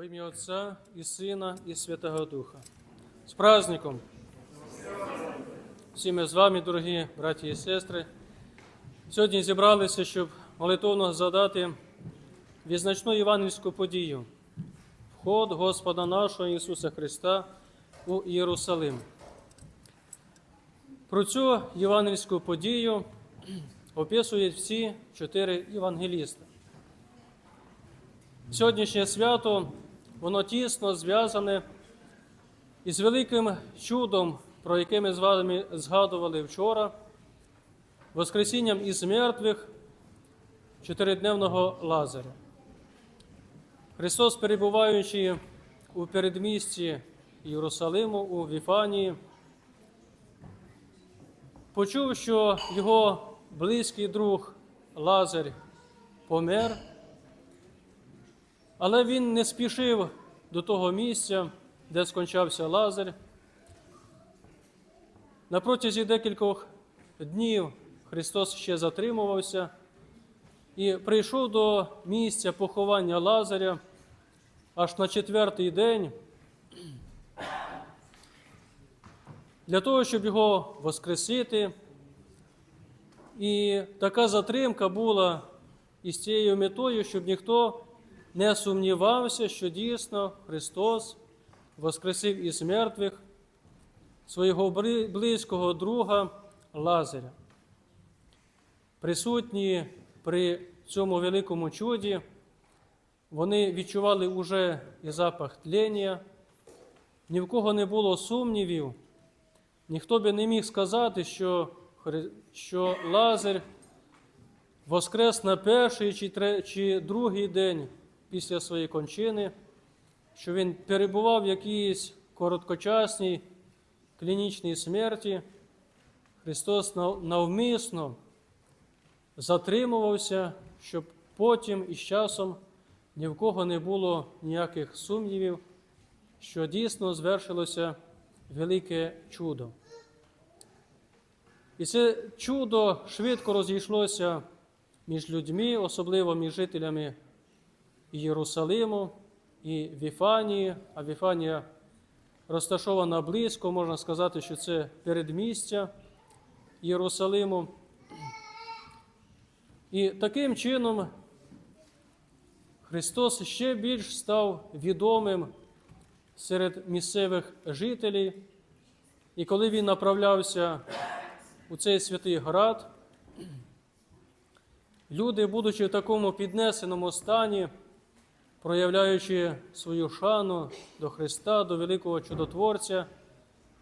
Во ім'я Отця і Сина, і Святого Духа. З праздником! Всі ми з вами, дорогі браті і сестри. Сьогодні зібралися, щоб молитовно задати відзначну євангельську подію вход Господа нашого Ісуса Христа у Єрусалим. Про цю євангельську подію описують всі чотири євангеліста. Сьогоднішнє свято, воно тісно зв'язане із великим чудом, про яке ми з вами згадували вчора, Воскресінням із мертвих чотиридневного Лазаря. Христос, перебуваючи у передмісті Єрусалиму у Віфанії, почув, що його близький друг Лазар помер. Але він не спішив до того місця, де скончався Лазар. На протязі декількох днів Христос ще затримувався і прийшов до місця поховання Лазаря аж на четвертий день для того, щоб його воскресити. І така затримка була із цією метою, щоб ніхто не сумнівався, що дійсно Христос воскресив із мертвих свого близького друга Лазаря. Присутні при цьому великому чуді, вони відчували уже і запах тлення, ні в кого не було сумнівів, ніхто би не міг сказати, що, що Лазар воскрес на перший чи, чи другий день після своєї кончини, що він перебував в якійсь короткочасній клінічній смерті, Христос навмисно затримувався, щоб потім із часом ні в кого не було ніяких сумнівів, що дійсно звершилося велике чудо. І це чудо швидко розійшлося між людьми, особливо між жителями Єрусалиму і Віфанії, а Віфанія розташована близько, можна сказати, що це передмістя Єрусалиму. І таким чином Христос ще більш став відомим серед місцевих жителів. І коли Він направлявся у цей святий град, люди, будучи в такому піднесеному стані, проявляючи свою шану до Христа, до великого чудотворця,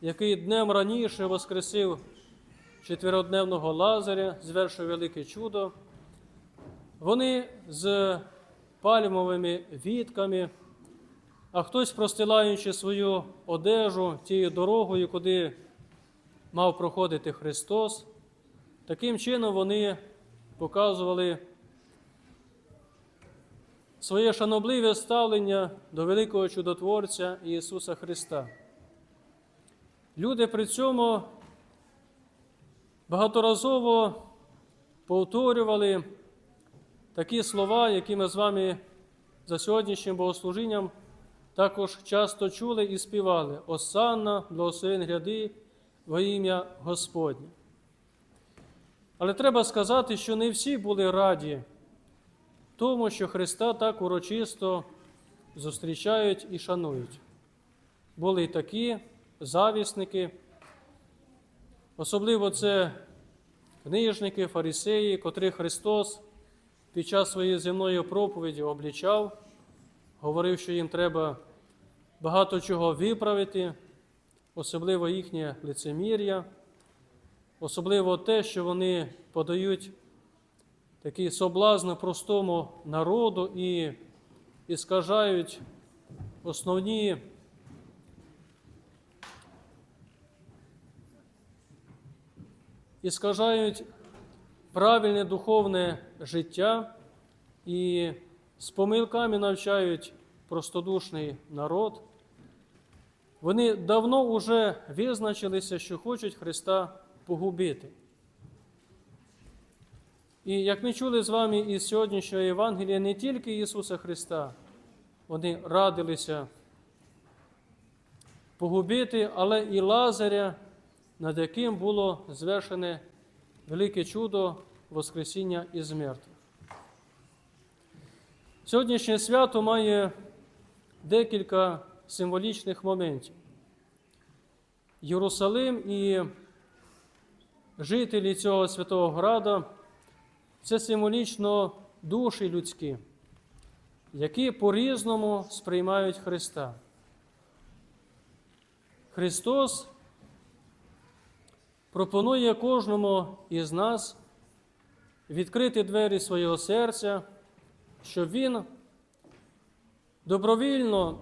який днем раніше воскресив четверодневного Лазаря, звершив велике чудо, вони з пальмовими вітками, а хтось, простилаючи свою одежу тією дорогою, куди мав проходити Христос, таким чином вони показували своє шанобливе ставлення до великого чудотворця Ісуса Христа. Люди при цьому багаторазово повторювали такі слова, які ми з вами за сьогоднішнім богослужінням також часто чули і співали Осанна, благословен гряди во ім'я Господнє. Але треба сказати, що не всі були раді тому, що Христа так урочисто зустрічають і шанують. Були й такі завісники, особливо це книжники, фарисеї, котрих Христос під час своєї земної проповіді облічав, говорив, що їм треба багато чого виправити, особливо їхнє лицемір'я, особливо те, що вони подають такий соблазн простому народу і, і скажають основні і скажають правильне духовне життя і з помилками навчають простодушний народ. Вони давно вже визначилися, що хочуть Христа погубити. І як ми чули з вами із сьогоднішнього Євангелія, не тільки Ісуса Христа, вони радилися погубити, але і Лазаря, над яким було звершене велике чудо Воскресіння із мертвих. Сьогоднішнє свято має декілька символічних моментів. Єрусалим і жителі цього святого града це символічно душі людські, які по-різному сприймають Христа. Христос пропонує кожному із нас відкрити двері свого серця, щоб Він добровільно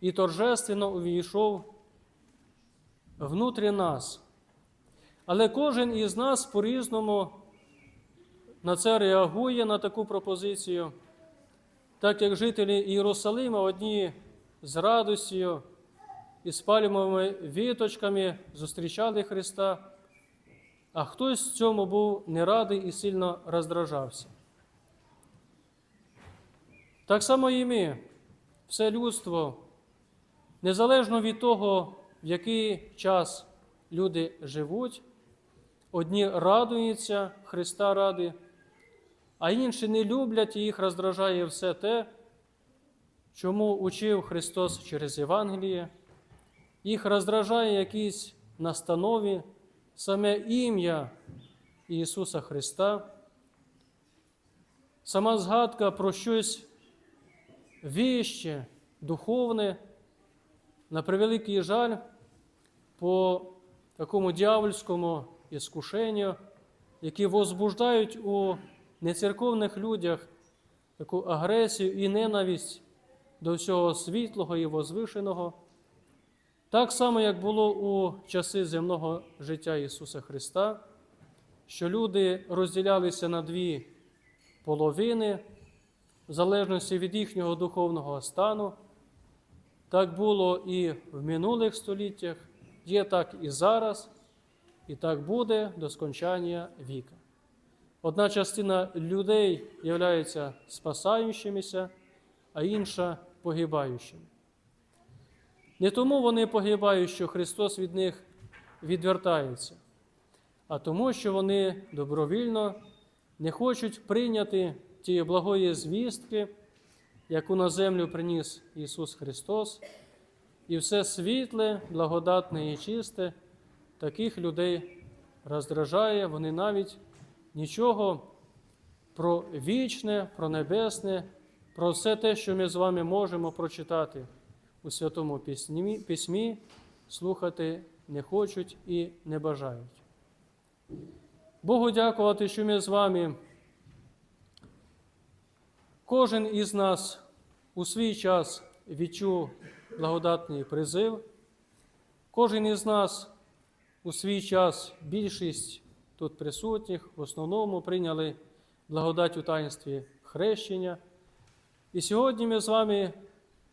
і торжественно увійшов внутрі нас. Але кожен із нас по-різному на це реагує на таку пропозицію, так як жителі Єрусалима одні з радістю і з віточками зустрічали Христа, а хтось цьому був не радий і сильно роздражався. Так само і ми, все людство, незалежно від того, в який час люди живуть, одні радуються Христа ради, а інші не люблять і їх роздражає все те, чому учив Христос через Євангеліє. Їх роздражає якісь настанови, саме ім'я Ісуса Христа, сама згадка про щось віще, духовне, на превеликий жаль, по такому дьявольському іскушенню, які возбуждають у нецерковних людях таку агресію і ненависть до всього світлого і возвишеного. Так само, як було у часи земного життя Ісуса Христа, що люди розділялися на дві половини, в залежності від їхнього духовного стану. Так було і в минулих століттях, є так і зараз, і так буде до скончання віка. Одна частина людей є спасаючимися, а інша погибаючими. Не тому вони погибають, що Христос від них відвертається, а тому, що вони добровільно не хочуть прийняти тієї благої звістки, яку на землю приніс Ісус Христос, і все світле, благодатне і чисте таких людей роздражає, вони навіть нічого про вічне, про небесне, про все те, що ми з вами можемо прочитати у Святому Письмі, письмі слухати не хочуть і не бажають. Богу дякувати, що ми з вами. Кожен із нас у свій час відчув благодатний призив. Кожен із нас у свій час більшість тут присутніх в основному прийняли благодать у таїнстві хрещення. І сьогодні ми з вами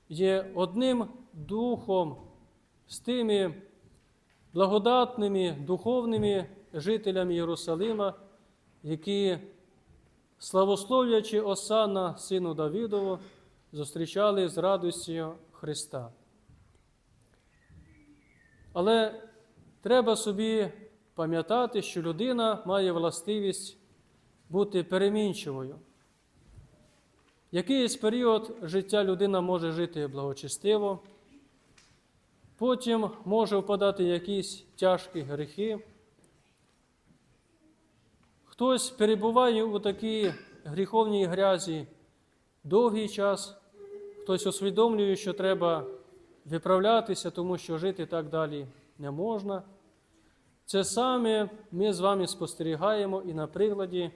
є одним духом з тими благодатними духовними жителями Єрусалима, які, славословлячи Осана, сину Давидову, зустрічали з радістю Христа. Але треба собі пам'ятати, що людина має властивість бути перемінчивою. Якийсь період життя людина може жити благочестиво, потім може впадати якісь тяжкі гріхи. Хтось перебуває у такій гріховній грязі довгий час, хтось усвідомлює, що треба виправлятися, тому що жити так далі не можна. Це саме ми з вами спостерігаємо і на прикладі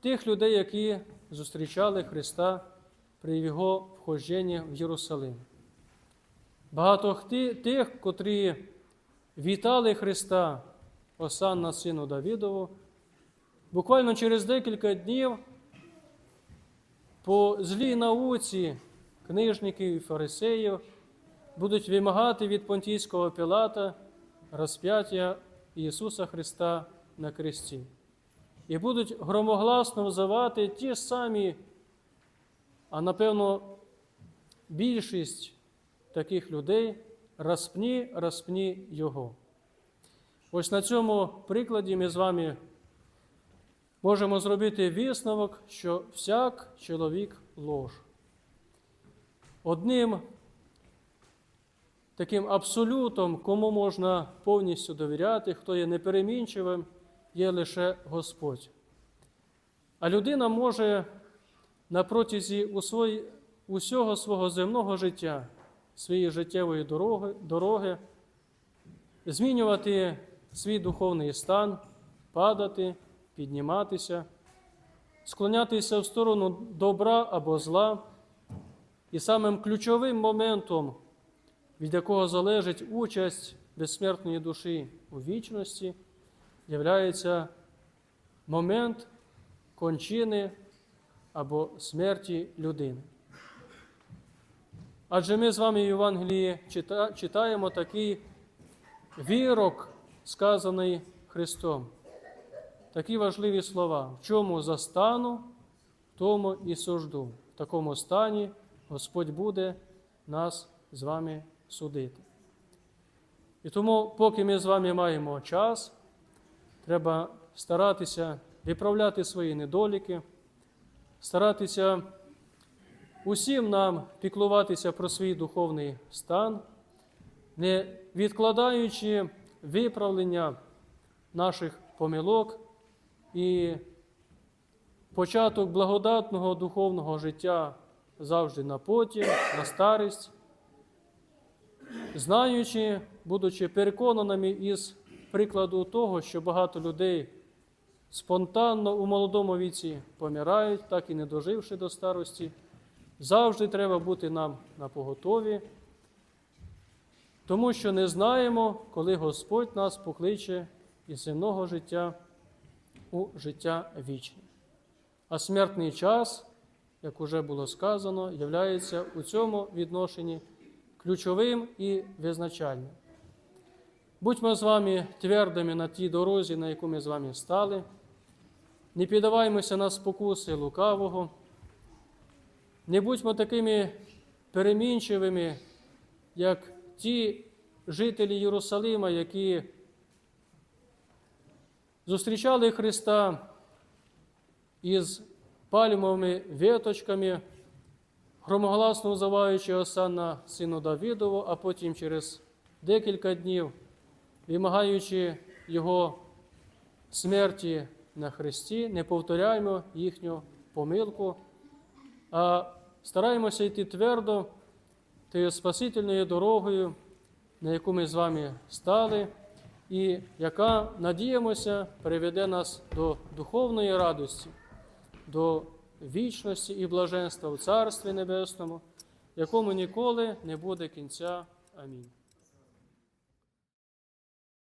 тих людей, які зустрічали Христа при Його входженні в Єрусалим. Багато тих, котрі вітали Христа, Осанна сину Давідову, буквально через декілька днів по злій науці книжників і фарисеїв будуть вимагати від Понтійського Пілата розп'яття Ісуса Христа на кресті. І будуть громогласно взивати ті самі, а напевно, більшість таких людей розпні, розпні його. Ось на цьому прикладі ми з вами можемо зробити висновок, що всяк чоловік лож. Одним таким абсолютом, кому можна повністю довіряти, хто є неперемінчивим, є лише Господь. А людина може на протязі усього свого земного життя, своєї життєвої дороги, дороги змінювати свій духовний стан, падати, підніматися, склонятися в сторону добра або зла. І самим ключовим моментом, від якого залежить участь безсмертної душі у вічності, являється момент кончини або смерті людини. Адже ми з вами в Євангелії читаємо такий вірок, сказаний Христом. Такі важливі слова. В чому застану, в тому і сужду. В такому стані Господь буде нас з вами судити. І тому, поки ми з вами маємо час, треба старатися виправляти свої недоліки, старатися усім нам піклуватися про свій духовний стан, не відкладаючи виправлення наших помилок і початок благодатного духовного життя завжди на потім, на старість, знаючи, будучи переконаними із прикладу того, що багато людей спонтанно у молодому віці помирають, так і не доживши до старості, завжди треба бути нам на поготові, тому що не знаємо, коли Господь нас покличе із земного життя у життя вічне. А смертний час, як уже було сказано, являється у цьому відношенні ключовим і визначальним. Будьмо з вами твердими на тій дорозі, на яку ми з вами стали. Не піддаваймося на спокуси лукавого. Не будьмо такими перемінчивими, як ті жителі Єрусалима, які зустрічали Христа із пальмовими віточками, громогласно взиваючи Осанна сину Давидову, а потім через декілька днів, вимагаючи Його смерті на Христі, не повторяємо їхню помилку, а стараємося йти твердо тією спасительною дорогою, на яку ми з вами стали, і яка, надіємося, приведе нас до духовної радості, до вічності і блаженства в Царстві Небесному, якому ніколи не буде кінця. Амінь.